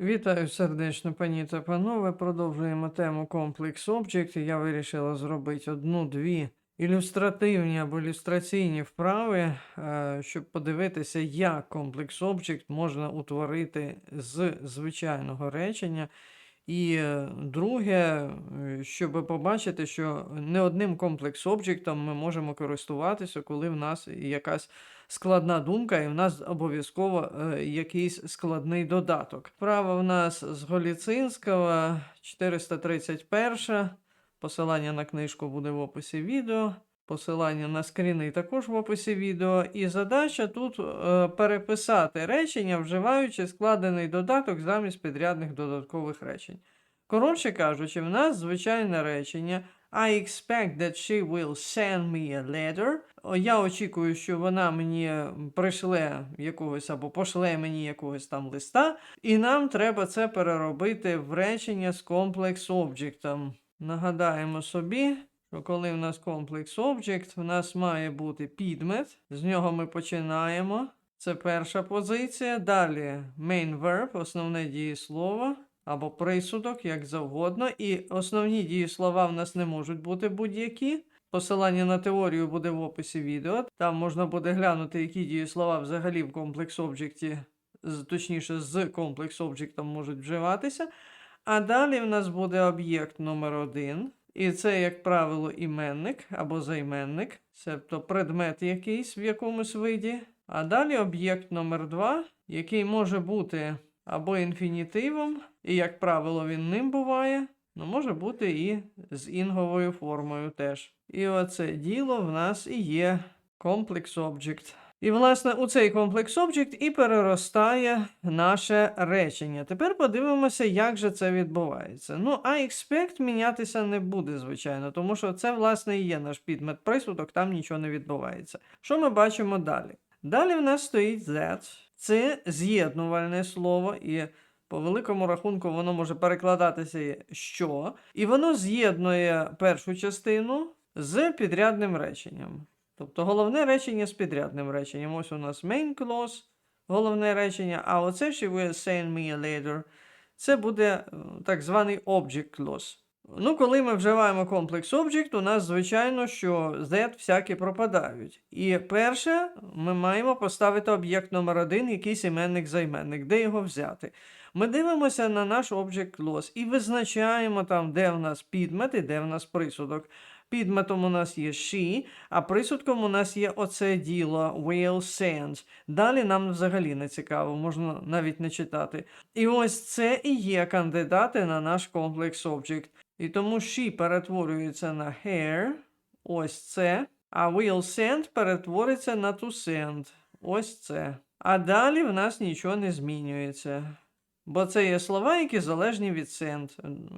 Вітаю сердечно, пані та панове. Продовжуємо тему комплекс Object. Я вирішила зробити одну-дві ілюстративні або ілюстраційні вправи, е, щоб подивитися, як комплекс Object можна утворити з звичайного речення. І е, друге, е, щоб побачити, що не одним комплекс об'єктом ми можемо користуватися, коли в нас якась складна думка, і в нас обов'язково е, якийсь складний додаток. Право в нас з Голіцинського 431. Посилання на книжку буде в описі відео. Посилання на скріни також в описі відео. І задача тут е, переписати речення, вживаючи складений додаток замість підрядних додаткових речень. Коротше кажучи, в нас звичайне речення I expect that she will send me a letter. Я очікую, що вона мені пришле якогось або пошле мені якогось там листа, і нам треба це переробити в речення з комплекс об'єктом. Нагадаємо собі, що коли в нас комплекс об'єкт, в нас має бути підмет, з нього ми починаємо. Це перша позиція. Далі main verb, основне дієслово або присудок, як завгодно. І основні дієслова в нас не можуть бути будь-які. Посилання на теорію буде в описі відео. Там можна буде глянути, які дієслова взагалі в комплекс об'єкті, точніше, з комплекс об'єктом можуть вживатися. А далі в нас буде об'єкт номер один. І це, як правило, іменник або займенник, тобто предмет якийсь в якомусь виді. А далі об'єкт номер два, який може бути або інфінітивом, і, як правило, він ним буває, ну може бути і з інговою формою теж. І оце діло в нас і є комплекс об'єкт. І, власне, у цей комплекс об'єкт і переростає наше речення. Тепер подивимося, як же це відбувається. Ну, I expect мінятися не буде, звичайно, тому що це, власне, і є наш підмет присудок, там нічого не відбувається. Що ми бачимо далі? Далі в нас стоїть that. Це з'єднувальне слово, і по великому рахунку воно може перекладатися що. І воно з'єднує першу частину з підрядним реченням. Тобто головне речення з підрядним реченням. Ось у нас main clause, головне речення, а оце she will send me later. Це буде е, так званий object clause. Ну, коли ми вживаємо комплекс object, у нас, звичайно, що Z всякі пропадають. І перше, ми маємо поставити об'єкт номер один, якийсь іменник-займенник, де його взяти. Ми дивимося на наш object clause і визначаємо там, де в нас підмет і де в нас присудок. Підметом у нас є she, а присудком у нас є оце діло will send. Далі нам взагалі не цікаво, можна навіть не читати. І ось це і є кандидати на наш комплекс object. І тому she перетворюється на hair, ось це, а will send перетвориться на to send, ось це. А далі в нас нічого не змінюється. Бо це є слова, які залежні від send.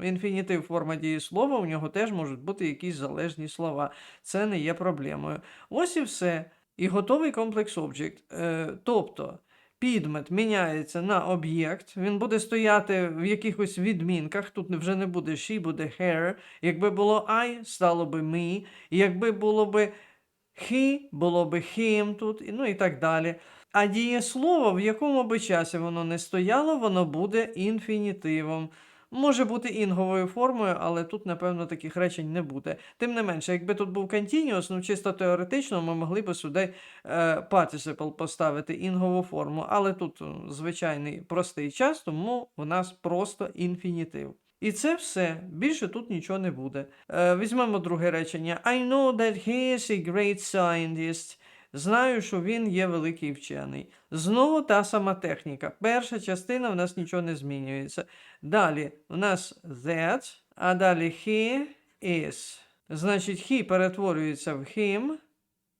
Інфінітив форма дієслова, у нього теж можуть бути якісь залежні слова. Це не є проблемою. Ось і все. І готовий комплекс об'єкт. Е, тобто підмет міняється на об'єкт, він буде стояти в якихось відмінках. Тут вже не буде she, буде her. Якби було I, стало би me. Якби було би he, було би him тут, ну і так далі. А дієслово, в якому би часі воно не стояло, воно буде інфінітивом. Може бути інговою формою, але тут, напевно, таких речень не буде. Тим не менше, якби тут був continuous, ну чисто теоретично ми могли би сюди е, participle поставити інгову форму, але тут звичайний простий час, тому у нас просто інфінітив. І це все. Більше тут нічого не буде. Е, візьмемо друге речення. I know that he is a great scientist. Знаю, що він є великий вчений. Знову та сама техніка. Перша частина в нас нічого не змінюється. Далі у нас that, а далі he is. Значить, he перетворюється в him,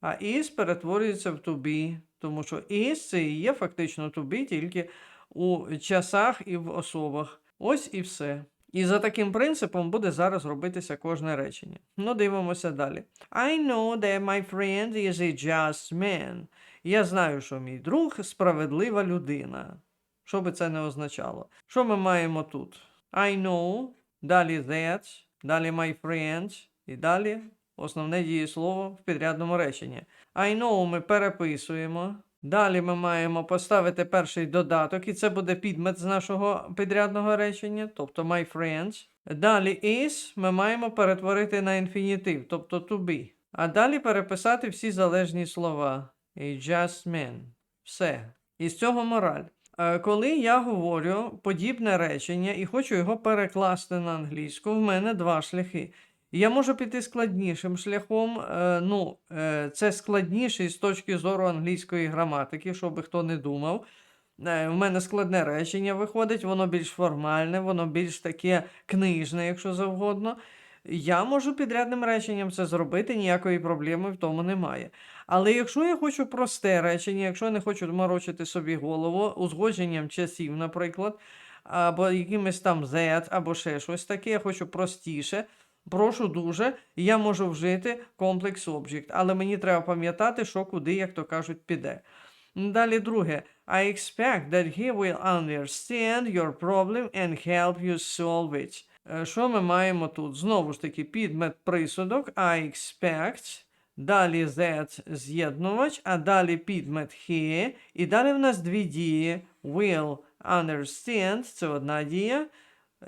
а is перетворюється в to be. Тому що is це і є фактично to be тільки у часах і в особах. Ось і все. І за таким принципом буде зараз робитися кожне речення. Ну, дивимося далі. I know that my friend is a just man. Я знаю, що мій друг справедлива людина. Що би це не означало? Що ми маємо тут? I know, далі that, далі my friend, і далі основне дієслово в підрядному реченні. I know ми переписуємо. Далі ми маємо поставити перший додаток, і це буде підмет з нашого підрядного речення, тобто my friends. Далі is ми маємо перетворити на інфінітив, тобто to be. А далі переписати всі залежні слова. A just man. Все. І з цього мораль. Е, Коли я говорю подібне речення і хочу його перекласти на англійську, в мене два шляхи. Я можу піти складнішим шляхом. е, Ну, е, це складніше з точки зору англійської граматики, щоб би хто не думав. Е, В мене складне речення виходить, воно більш формальне, воно більш таке книжне, якщо завгодно. Я можу підрядним реченням це зробити, ніякої проблеми в тому немає. Але якщо я хочу просте речення, якщо я не хочу морочити собі голову, узгодженням часів, наприклад, або якимось там Z, або ще щось таке, я хочу простіше. Прошу дуже, я можу вжити комплекс object, але мені треба пам'ятати, що куди, як то кажуть, піде. Далі друге. I expect that he will understand your problem and help you solve it. Е, Що ми маємо тут? Знову ж таки, підмет присудок I expect. Далі that з'єднувач, а далі підмет he. І далі в нас дві дії. Will understand це одна дія.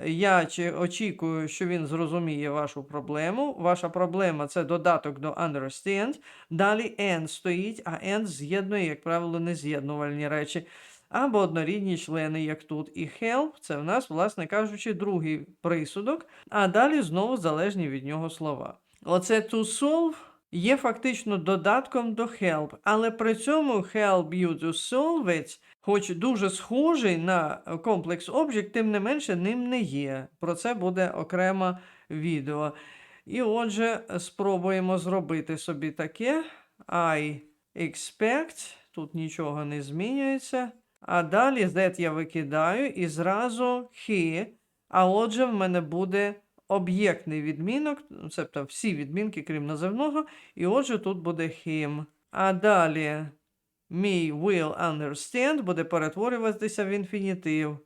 Я очікую, що він зрозуміє вашу проблему. Ваша проблема це додаток до understand. Далі and стоїть, а and з'єднує, як правило, нез'єднувальні речі. Або однорідні члени, як тут. І help це в нас, власне кажучи, другий присудок, а далі знову залежні від нього слова. Оце to solve є фактично додатком до help, але при цьому help you to solve it, хоч дуже схожий на комплекс object, тим не менше ним не є. Про це буде окреме відео. І отже, спробуємо зробити собі таке. I expect, тут нічого не змінюється. А далі that я викидаю і зразу he. А отже, в мене буде об'єктний відмінок, тобто всі відмінки, крім називного, і отже, тут буде him. А далі me will understand буде перетворюватися в інфінітив.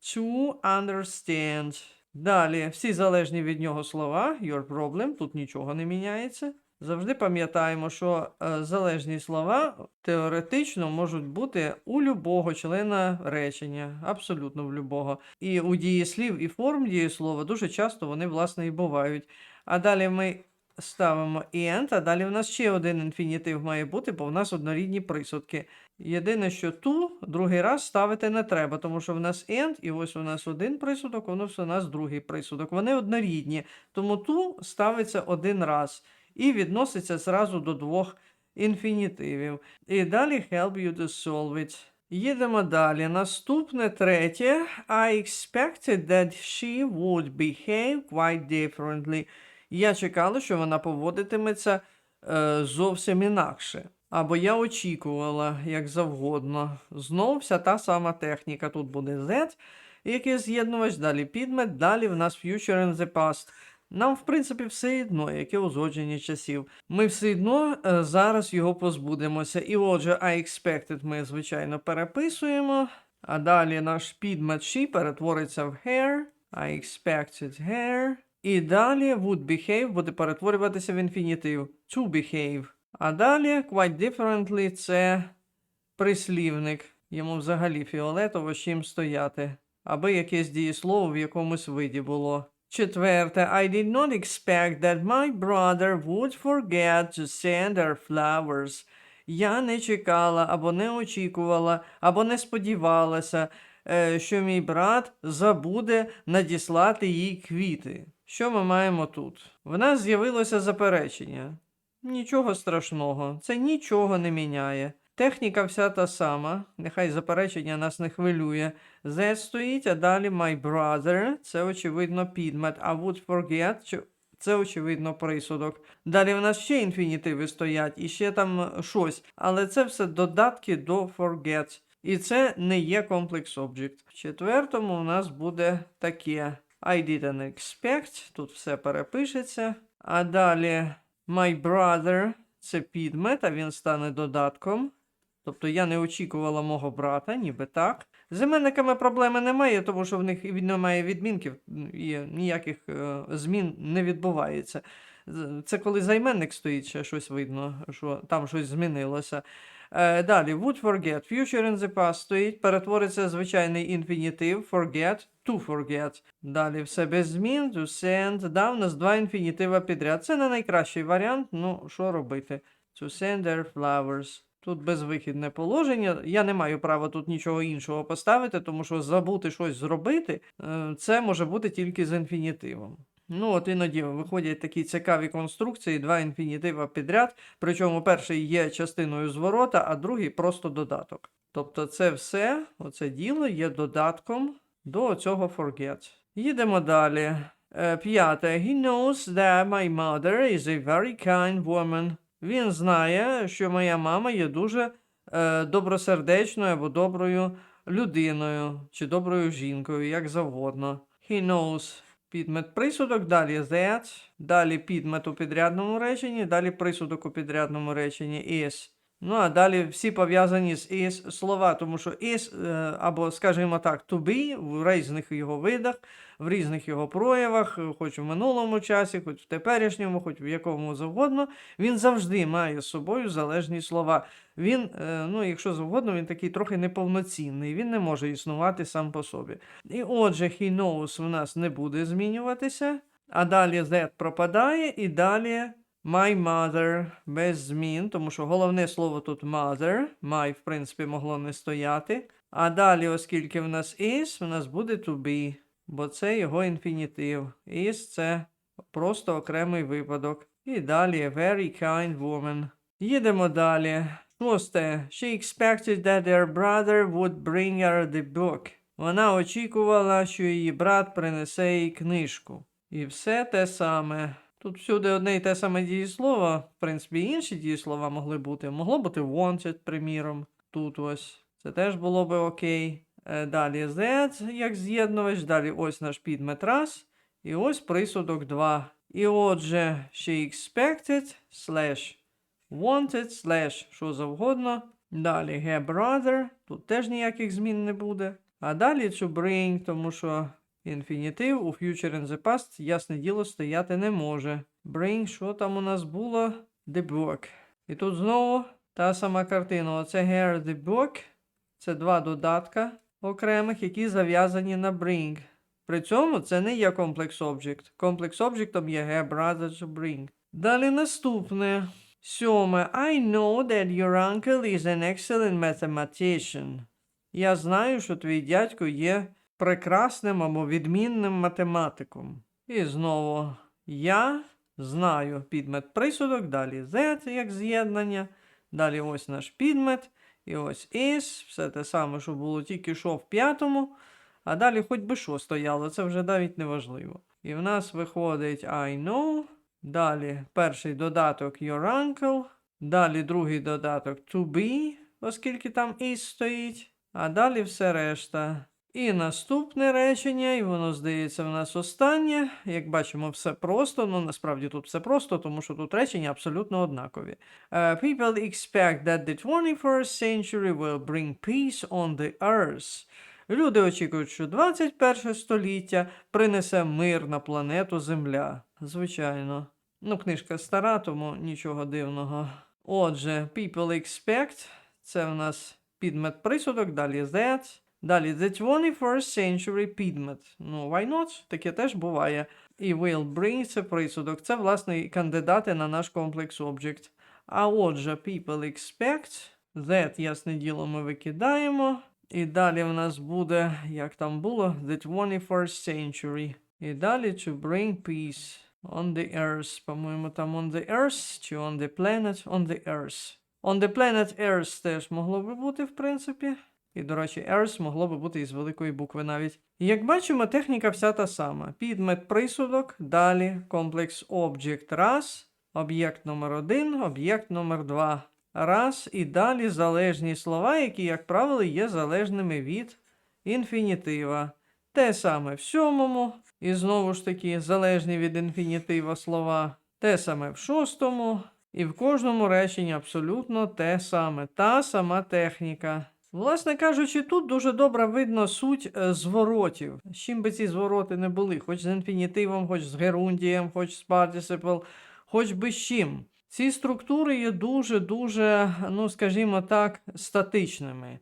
To understand. Далі всі залежні від нього слова, your problem, тут нічого не міняється. Завжди пам'ятаємо, що е, залежні слова теоретично можуть бути у любого члена речення, абсолютно в любого. І у дієслів і форм дієслова дуже часто вони, власне, і бувають. А далі ми ставимо and, а далі в нас ще один інфінітив має бути, бо в нас однорідні присудки. Єдине, що ту другий раз ставити не треба, тому що в нас and, і ось у нас один присудок, воно у нас другий присудок. Вони однорідні, тому ту ставиться один раз і відноситься зразу до двох інфінітивів. І далі help you to solve it. Їдемо далі. Наступне третє. I expected that she would behave quite differently. Я чекала, що вона поводитиметься е, зовсім інакше. Або я очікувала, як завгодно. Знову вся та сама техніка. Тут буде Z, який з'єднувач, далі підмет, далі в нас future and the past. Нам, в принципі, все одно, яке узгодження часів. Ми все одно е, зараз його позбудемося. І отже, I expected ми, звичайно, переписуємо. А далі наш підмет she перетвориться в hair. I expected hair. І далі would behave буде перетворюватися в інфінітив. To behave. А далі quite differently це прислівник. Йому взагалі фіолетово чим стояти. Аби якесь дієслово в якомусь виді було. Четверте, I did not expect that my brother would forget to send her flowers. Я не чекала або не очікувала, або не сподівалася, е, що мій брат забуде надіслати їй квіти. Що ми маємо тут? В нас з'явилося заперечення. Нічого страшного, це нічого не міняє. Техніка вся та сама, нехай заперечення нас не хвилює. Z стоїть, а далі my brother, це очевидно підмет, а would forget, це очевидно присудок. Далі в нас ще інфінітиви стоять, і ще там щось, але це все додатки до forget. І це не є комплекс object. В четвертому у нас буде таке. I didn't expect, тут все перепишеться. А далі my brother це підмет, а він стане додатком. Тобто я не очікувала мого брата, ніби так. З іменниками проблеми немає, тому що в них немає відмінків і ніяких е, змін не відбувається. Це коли займенник стоїть, ще щось видно, що там щось змінилося. Е, далі, would forget. Future in the past стоїть, перетвориться звичайний інфінітив, forget, to forget. Далі все без змін, to send. Да, у нас два інфінітива підряд. Це не найкращий варіант, ну що робити? To send their flowers. Тут безвихідне положення. Я не маю права тут нічого іншого поставити, тому що забути щось зробити, е, це може бути тільки з інфінітивом. Ну, от іноді виходять такі цікаві конструкції, два інфінітива підряд, причому перший є частиною зворота, а другий просто додаток. Тобто це все, оце діло є додатком до цього forget. Їдемо далі. Е, П'яте. He knows that my mother is a very kind woman. Він знає, що моя мама є дуже е, добросердечною або доброю людиною чи доброю жінкою, як завгодно. He knows підмет присудок, далі that, далі підмет у підрядному реченні, далі присудок у підрядному реченні is. Ну, а далі всі пов'язані з is слова, тому що is, е, або, скажімо так, to be в різних його видах, в різних його проявах, хоч в минулому часі, хоч в теперішньому, хоч в якому завгодно, він завжди має з собою залежні слова. Він, е, ну, якщо завгодно, він такий трохи неповноцінний, він не може існувати сам по собі. І отже, he knows в нас не буде змінюватися, а далі that пропадає, і далі my mother без змін, тому що головне слово тут mother, my, в принципі, могло не стояти. А далі, оскільки в нас is, в нас буде to be, бо це його інфінітив. Is це просто окремий випадок. І далі very kind woman. Їдемо далі. Шосте. She expected that her brother would bring her the book. Вона очікувала, що її брат принесе їй книжку. І все те саме. Тут всюди одне і те саме дієслово. В принципі, інші дієслова могли бути. Могло бути wanted, приміром. Тут ось. Це теж було би окей. Е, Далі that, як з'єднувач, далі ось наш підмет раз. І ось присудок 2. І отже, she expected, slash wanted, slash що завгодно. Далі her brother, тут теж ніяких змін не буде. А далі to bring, тому що інфінітив у future in the past, ясне діло, стояти не може. Bring, що там у нас було? The book. І тут знову та сама картина. Оце here the book. Це два додатка окремих, які зав'язані на bring. При цьому це не є комплекс object. Комплекс об'єктом є have brother to bring. Далі наступне. Сьоме. I know that your uncle is an excellent mathematician. Я знаю, що твій дядько є прекрасним або відмінним математиком. І знову я знаю підмет присудок, далі that як з'єднання, далі ось наш підмет, і ось is, все те саме, що було тільки що в п'ятому, а далі хоч би що стояло, це вже навіть не важливо. І в нас виходить I know, далі перший додаток your uncle, далі другий додаток to be, оскільки там is стоїть, а далі все решта. І наступне речення, і воно здається в нас останнє. Як бачимо, все просто. Ну насправді тут все просто, тому що тут речення абсолютно однакові. Uh, people expect that the 21st century will bring peace on the earth. Люди очікують, що 21 століття принесе мир на планету Земля. Звичайно. Ну, книжка стара, тому нічого дивного. Отже, people expect це в нас підмет присудок, далі that. Далі, the 21st century підмет. Ну, why not? Таке теж буває. І will bring це присудок. Це, власне, кандидати на наш комплекс object. А отже, people expect. That, ясне діло, ми викидаємо. І далі в нас буде, як там було, the 21st century. І далі to bring peace on the earth. По-моєму, там on the earth чи on the planet on the earth. On the planet Earth теж могло би бути, в принципі. І, до речі, Earth могло би бути із великої букви навіть. Як бачимо, техніка вся та сама. Підмет присудок, далі комплекс object раз, об'єкт номер один, об'єкт номер два. Раз і далі залежні слова, які, як правило, є залежними від інфінітива. Те саме в сьомому, і знову ж таки залежні від інфінітива слова. Те саме в шостому, і в кожному реченні абсолютно те саме, та сама техніка. Власне кажучи, тут дуже добре видно суть е, зворотів. З чим би ці звороти не були, хоч з інфінітивом, хоч з герундієм, хоч з participle, хоч би з чим. Ці структури є дуже-дуже, ну скажімо так, статичними.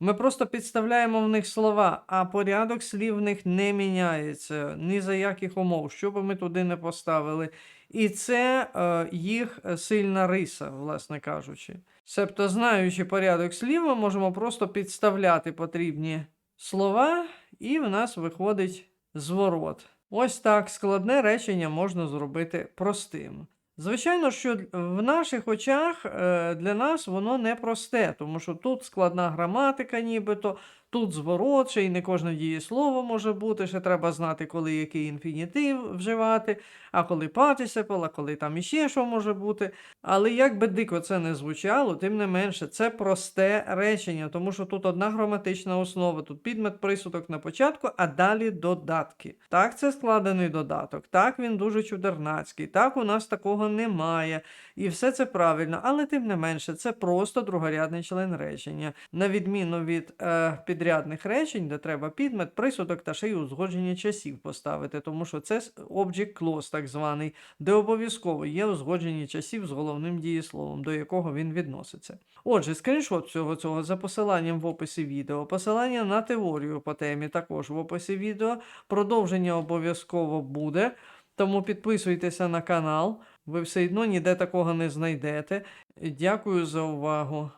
Ми просто підставляємо в них слова, а порядок слів в них не міняється ні за яких умов, що би ми туди не поставили. І це е, їх сильна риса, власне кажучи. Себто, знаючи порядок слів, ми можемо просто підставляти потрібні слова, і в нас виходить зворот. Ось так складне речення можна зробити простим. Звичайно, що в наших очах е, для нас воно не просте, тому що тут складна граматика, нібито, тут зворот, ще й не кожне дієслово може бути, ще треба знати, коли який інфінітив вживати, а коли participle, а коли там іще що може бути. Але як би дико це не звучало, тим не менше, це просте речення, тому що тут одна граматична основа, тут підмет присудок на початку, а далі додатки. Так, це складений додаток, так він дуже чудернацький, так у нас такого немає. І все це правильно, але тим не менше, це просто другорядний член речення. На відміну від е, підрядних речень, де треба підмет, присудок та ще й узгодження часів поставити, тому що це object clause так званий, де обов'язково є узгодження часів з головним дієсловом, до якого він відноситься. Отже, скріншот всього цього за посиланням в описі відео, посилання на теорію по темі також в описі відео. Продовження обов'язково буде. Тому підписуйтеся на канал, ви все одно ніде такого не знайдете. Дякую за увагу.